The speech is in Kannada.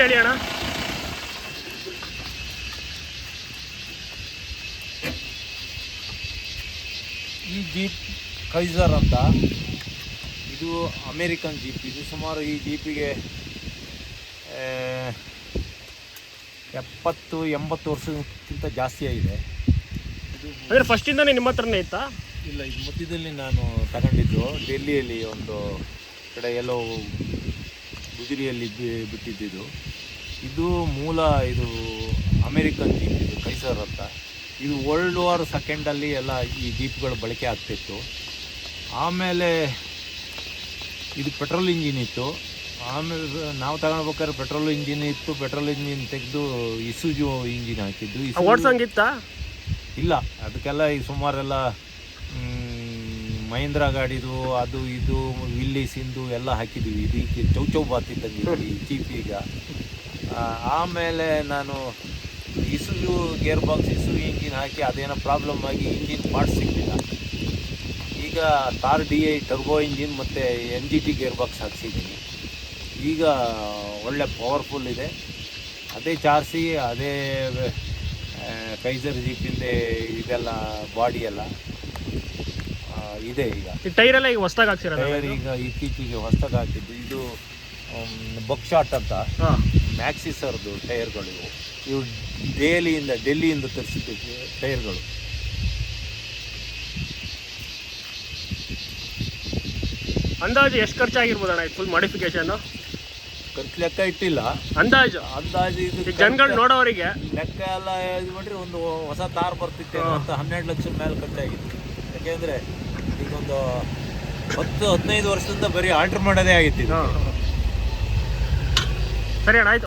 ಹೇಳಿ ಅಣ್ಣ. ಈ ಜೀಪ್ ಕೈಸರ್ ಅಂತ ಇದು ಅಮೇರಿಕನ್ ಜೀಪ್. ಇದು ಸುಮಾರು ಈ ಜೀಪಿಗೆ ಎಪ್ಪತ್ತು ಎಂಬತ್ತು ವರ್ಷಕ್ಕಿಂತ ಜಾಸ್ತಿ ಆಗಿದೆ. ಅಂದರೆ ಅಂದ್ರೆ ಫಸ್ಟಿಂದನೇ ನಿಮ್ಮ ಹತ್ರನೇ ಇತ್ತಾ? ಇಲ್ಲ ಇದು ಮಧ್ಯದಲ್ಲಿ ನಾನು ತಗೊಂಡಿದ್ದು. ಡೆಲ್ಲಿಯಲ್ಲಿ ಒಂದು ಕಡೆ ಎಲ್ಲೋ ಗುಜರಿಯಲ್ಲಿ ಬಿಟ್ಟಿದ್ದು ಬಿಟ್ಟಿದ್ದಿದ್ದು. ಇದು ಮೂಲ ಇದು ಅಮೇರಿಕನ್ ಜೀಪ್ ಇದು ಕೈಸರ್ ಅಂತ. ಇದು ವರ್ಲ್ಡ್ ವಾರ್ ಸೆಕೆಂಡಲ್ಲಿ ಎಲ್ಲ ಈ ಜೀಪ್ಗಳು ಬಳಕೆ ಆಗ್ತಿತ್ತು. ಆಮೇಲೆ ಇದು ಪೆಟ್ರೋಲ್ ಇಂಜಿನ್ ಇತ್ತು. ಆಮೇಲೆ ನಾವು ತಗೊಳ್ಬೇಕಾದ್ರೆ ಪೆಟ್ರೋಲ್ ಇಂಜಿನ್ ಇತ್ತು. ಪೆಟ್ರೋಲ್ ಇಂಜಿನ್ ತೆಗೆದು ಇಸುಜು ಇಂಜಿನ್ ಹಾಕಿದ್ದು. ಓಡ್ಸಂಗಿತ್ತಾ ಇಲ್ಲ ಅದಕ್ಕೆಲ್ಲ ಈ ಸುಮಾರೆಲ್ಲ ಮಹೇಂದ್ರ ಗಾಡಿದು, ಅದು ಇದು, ಇಲ್ಲಿ ಇಂದು ಎಲ್ಲ ಹಾಕಿದ್ದೀವಿ ಇದಕ್ಕೆ ಚೌ ಚೌ ಬಾತಿದ್ದಂಗೆ ಚೀಪ್ ಈಗ. ಆಮೇಲೆ ನಾನು ಇಸು ಗೇರ್ ಬಾಕ್ಸ್ ಇಸು ಇಂಜಿನ್ ಹಾಕಿ ಅದೇನೋ ಪ್ರಾಬ್ಲಮ್ ಆಗಿ ಇಂಜಿನ್ ಪಾರ್ಟ್ಸ್ ಸಿಗಲಿಲ್ಲ. ಈಗ Thar D I turbo engine ಮತ್ತು N G T gear box ಹಾಕ್ಸಿದ್ದೀನಿ. ಈಗ ಒಳ್ಳೆ ಪವರ್ಫುಲ್ ಇದೆ. ಅದೇ ಚಾರ್ಸಿ, ಅದೇ ಕೈಸರ್ ಜೀಪಿಂದೆ ಇದೆಲ್ಲ ಬಾಡಿ ಎಲ್ಲ. ಇದೆ ಈಗ. ಟೈರ್ ಎಲ್ಲ ಈಗ ಹೊಸ್ದಾಗಿ ಹಾಕ್ಸಿರೋದು? ಟೈರ್ ಈಗ ಇತ್ತೀಚೆಗೆ ಹೊಸದಾಗಿ ಹಾಕಿದ್ದು. ಇದು ಬಕ್ ಶಾಟ್ ಅಂತ. ಹಾಂ. ಮ್ಯಾಕ್ಸಿಸರ್ದು ಟೈರ್ಗಳು ಇವು. ಇವು ದೆಹಲಿಯಿಂದ ಡೆಲ್ಲಿಯಿಂದ ತರಿಸಿದ್ದು ಟೈರ್ಗಳು. ಅಂದಾಜು ಎಷ್ಟು ಖರ್ಚಾಗಿರ್ಬೋದು ಅಣ್ಣ ಫುಲ್ ಮಾಡಿಫಿಕೇಶನ್ ಖರ್ಚು ಲೆಕ್ಕ ಇಟ್ಟಿಲ್ಲ. ಅಂದಾಜು? ಅಂದಾಜು ಇದು ಜನಗಳು ನೋಡೋರಿಗೆ ಲೆಕ್ಕ ಎಲ್ಲ ಇದು ಮಾಡ್ರಿ ಒಂದು ಹೊಸ ತಾರ್ ಬರ್ತಿತ್ತು ಅಂತ ಹನ್ನೆರಡು ಲಕ್ಷದ ಮೇಲೆ ಖರ್ಚಾಗಿತ್ತು. ಯಾಕೆಂದ್ರೆ ಈಗೊಂದು ಹತ್ತು ಹದಿನೈದು ವರ್ಷದಿಂದ ಬರೀ ಆರ್ಡರ್ ಮಾಡೋದೇ ಆಗಿತ್ತು ಸರಿ ಅಣ್ಣ ಆಯ್ತು.